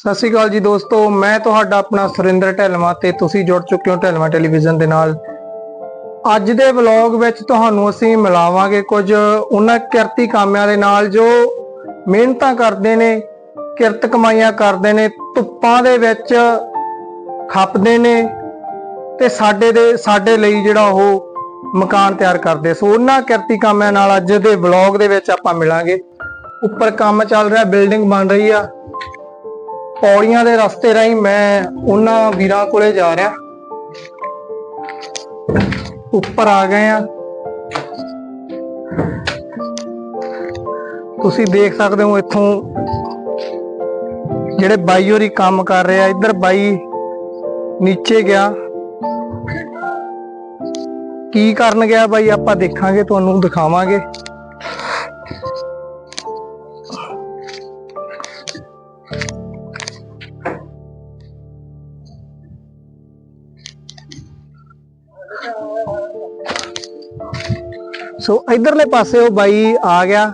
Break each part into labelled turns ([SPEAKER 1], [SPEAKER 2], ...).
[SPEAKER 1] ਸਤਿ ਸ਼੍ਰੀ ਅਕਾਲ ਜੀ ਦੋਸਤੋ, ਮੈਂ ਤੁਹਾਡਾ ਆਪਣਾ ਸੁਰਿੰਦਰ ਢਿਲਵਾਂ ਤੇ ਤੁਸੀਂ ਜੁੜ ਚੁੱਕੇ ਹੋ ਢਿਲਵਾਂ ਟੈਲੀਵਿਜ਼ਨ ਦੇ ਨਾਲ। ਅੱਜ ਦੇ ਵਲੌਗ ਵਿੱਚ ਤੁਹਾਨੂੰ ਅਸੀਂ ਮਿਲਾਵਾਂਗੇ ਕੁਝ ਉਹਨਾਂ ਕਿਰਤੀ ਕਾਮਿਆਂ ਦੇ ਨਾਲ ਜੋ ਮਿਹਨਤਾਂ ਕਰਦੇ ਨੇ, ਕਿਰਤ ਕਮਾਈਆਂ ਕਰਦੇ ਨੇ, ਧੁੱਪਾਂ ਦੇ ਵਿੱਚ ਖੱਪਦੇ ਨੇ ਤੇ ਸਾਡੇ ਦੇ, ਸਾਡੇ ਲਈ ਜਿਹੜਾ ਉਹ ਮਕਾਨ ਤਿਆਰ ਕਰਦੇ। ਸੋ ਉਹਨਾਂ ਕਿਰਤੀ ਕਾਮਿਆਂ ਨਾਲ ਅੱਜ ਦੇ ਵਲੌਗ ਦੇ ਵਿੱਚ ਆਪਾਂ ਮਿਲਾਂਗੇ। ਉੱਪਰ ਕੰਮ ਚੱਲ ਰਿਹਾ, ਬਿਲਡਿੰਗ ਬਣ ਰਹੀ ਆ। ਪੌੜੀਆਂ ਦੇ ਰਸਤੇ ਰਾਹੀਂ ਮੈਂ ਉਹਨਾਂ ਵੀਰਾਂ ਕੋਲੇ ਜਾ ਰਿਹਾ। ਉੱਪਰ ਆ ਗਏ ਆ ਤੁਸੀਂ ਦੇਖ ਸਕਦੇ ਹੋ ਇੱਥੋਂ ਜਿਹੜੇ ਬਾਈ ਹੋਰੀ ਕੰਮ ਕਰ ਰਿਹਾ ਇੱਧਰ ਬਾਈ ਨੀਚੇ ਗਿਆ। ਕੀ ਕਰਨ ਗਿਆ ਬਾਈ? ਆਪਾਂ ਦੇਖਾਂਗੇ, ਤੁਹਾਨੂੰ ਦਿਖਾਵਾਂਗੇ। ਸੋ ਇਧਰਲੇ ਪਾਸੇ ਉਹ ਬਾਈ ਆ ਗਿਆ।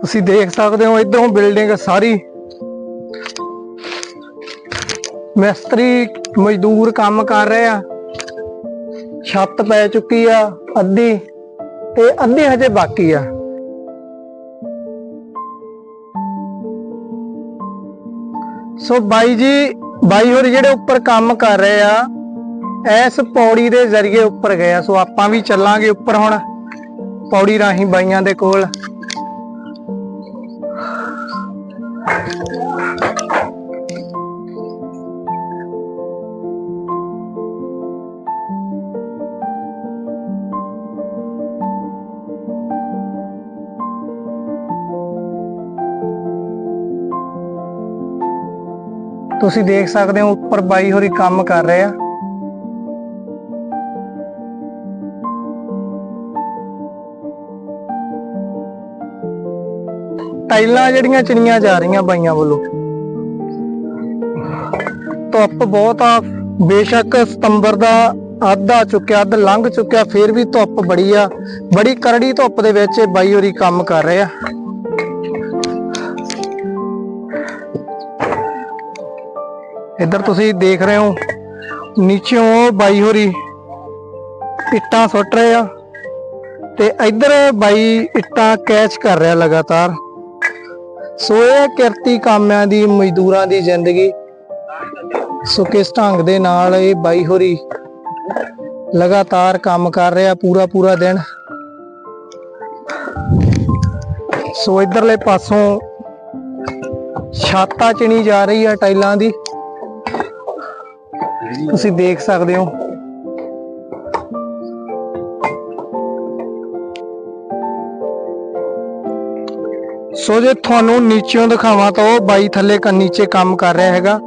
[SPEAKER 1] ਤੁਸੀਂ ਦੇਖ ਸਕਦੇ ਹੋ ਇਧਰੋਂ ਬਿਲਡਿੰਗ ਸਾਰੀ। ਮਿਸਤਰੀ ਮਜ਼ਦੂਰ ਕੰਮ ਕਰ ਰਹੇ ਆ। ਛੱਤ ਪੈ ਚੁੱਕੀ ਆ ਅੱਧੀ ਤੇ ਅੱਧੀ ਹਜੇ ਬਾਕੀ ਆ। ਸੋ ਬਾਈ ਜੀ, ਬਾਈ ਹੋਰ ਜਿਹੜੇ ਉੱਪਰ ਕੰਮ ਕਰ ਰਹੇ ਆ ਇਸ ਪੌੜੀ ਦੇ ਜ਼ਰੀਏ ਉੱਪਰ ਗਿਆ ਸੋ ਆਪਾਂ ਵੀ ਚੱਲਾਂਗੇ ਉੱਪਰ ਹੁਣ, ਪੌੜੀ ਰਾਹੀਂ ਬਾਈਆਂ ਦੇ ਕੋਲ। ਤੁਸੀਂ ਦੇਖ ਸਕਦੇ ਹੋ, ਉੱਪਰ ਬਾਈ ਹੋਰੀ ਕੰਮ ਕਰ ਰਹੇ ਆ। ਟਾਈਲਾਂ ਜਿਹੜੀਆਂ ਚਿਣੀਆਂ ਜਾ ਰਹੀਆਂ ਬਾਈਆਂ ਵੱਲੋਂ। ਧੁੱਪ ਬਹੁਤ ਆ। ਬੇਸ਼ੱਕ ਸਤੰਬਰ ਦਾ ਅੱਧ ਆ ਚੁੱਕਿਆ, ਅੱਧ ਲੰਘ ਚੁੱਕਿਆ, ਫੇਰ ਵੀ ਧੁੱਪ ਬੜੀ ਆ। ਬੜੀ ਕਰੜੀ ਧੁੱਪ ਦੇ ਵਿੱਚ ਇਹ ਬਾਈ ਹੋਰੀ ਕੰਮ ਕਰ ਰਹੇ ਆ। ਇੱਧਰ ਤੁਸੀਂ ਦੇਖ ਰਹੇ ਹੋ ਨੀਚੇੋਂ ਬਾਈ ਹੋਰੀ ਇੱਟਾਂ ਸੁੱਟ ਰਹੇ ਆ। ਤੇ ਇੱਧਰ ਬਾਈ ਇੱਟਾਂ ਕੈਚ ਕਰ ਰਿਹਾ ਲਗਾਤਾਰ। ਸੋ ਇਹ ਕਿਰਤੀ ਕਾਮਿਆਂ ਦੀ, ਮਜ਼ਦੂਰਾਂ ਦੀ ਜ਼ਿੰਦਗੀ। ਸੋ ਕਿਸ ਢੰਗ ਦੇ ਨਾਲ ਇਹ ਬਾਈ ਹੋਰੀ ਲਗਾਤਾਰ ਕੰਮ ਕਰ ਰਿਹਾ ਪੂਰਾ ਪੂਰਾ ਦਿਨ? ਸੋ ਇਧਰਲੇ ਪਾਸੋਂ ਛਾਤਾ ਚਿਣੀ ਜਾ ਰਹੀ ਆ ਟਾਈਲਾਂ ਦੀ। ਤੁਸੀਂ ਦੇਖ ਸਕਦੇ ਹੋ। ਸੋ ਜੇ ਤੁਹਾਨੂੰ ਨੀਚਿਓਂ ਦਿਖਾਵਾਂ ਤਾਂ ਉਹ ਬਾਈ ਥੱਲੇ ਕ ਨੀਚੇ ਕੰਮ ਕਰ ਰਿਹਾ ਹੈਗਾ।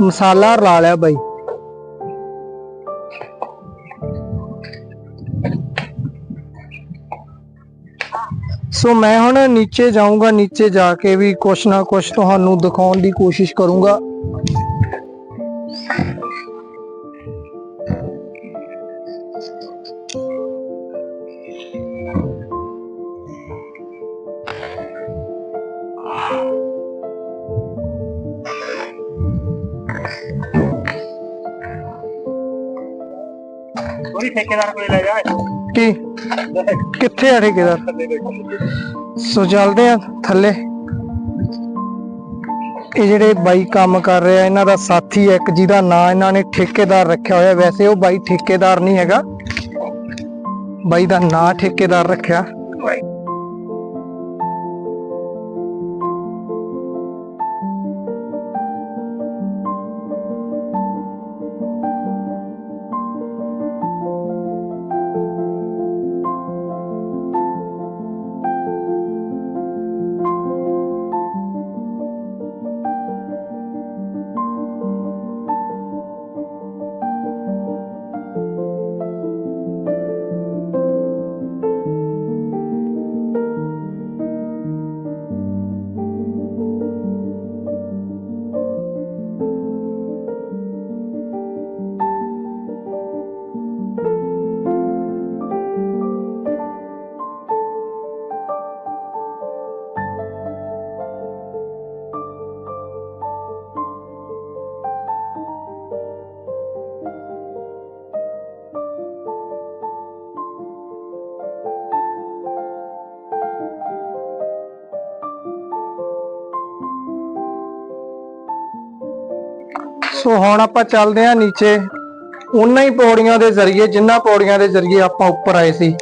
[SPEAKER 1] ਮਸਾਲਾ ਲਾ ਲਿਆ ਬਾਈ। ਸੋ ਮੈਂ ਹੁਣ ਨੀਚੇ ਜਾਊਂਗਾ, ਨੀਚੇ ਜਾ ਕੇ ਵੀ ਕੁਛ ਨਾ ਕੁਛ ਤੁਹਾਨੂੰ ਦਿਖਾਉਣ ਦੀ ਕੋਸ਼ਿਸ਼ ਕਰੂੰਗਾ।
[SPEAKER 2] ਕੋਈ ਠੇਕੇਦਾਰ ਕੋਲੇ ਲੈ ਜਾ
[SPEAKER 1] ਕੀ? ਕਿੱਥੇ ਆ ਠੇਕੇਦਾਰ? ਸੋ ਚੱਲਦੇ ਆ ਥੱਲੇ। ਇਹ ਜਿਹੜੇ ਬਾਈ ਕੰਮ ਕਰ ਰਹੇ ਆ ਇਹਨਾਂ ਦਾ ਸਾਥੀ ਹੈ ਇੱਕ ਜਿਹਦਾ ਨਾਂ ਇਹਨਾਂ ਨੇ ਠੇਕੇਦਾਰ ਰੱਖਿਆ ਹੋਇਆ। ਵੈਸੇ ਉਹ ਬਾਈ ਠੇਕੇਦਾਰ ਨਹੀਂ ਹੈਗਾ। ਬਾਈ ਦਾ ਨਾਂ ਠੇਕੇਦਾਰ ਰੱਖਿਆ। ਸੋ ਹੁਣ ਆਪਾਂ ਚੱਲਦੇ ਹਾਂ ਨੀਚੇ। ਉਹਨਾਂ ਹੀ ਪੌੜੀਆਂ ਦੇ ਜ਼ਰੀਏ, ਜਿੰਨਾ ਪੌੜੀਆਂ ਦੇ ਜ਼ਰੀਏ ਆਪਾਂ ਉੱਪਰ ਆਏ ਸੀ।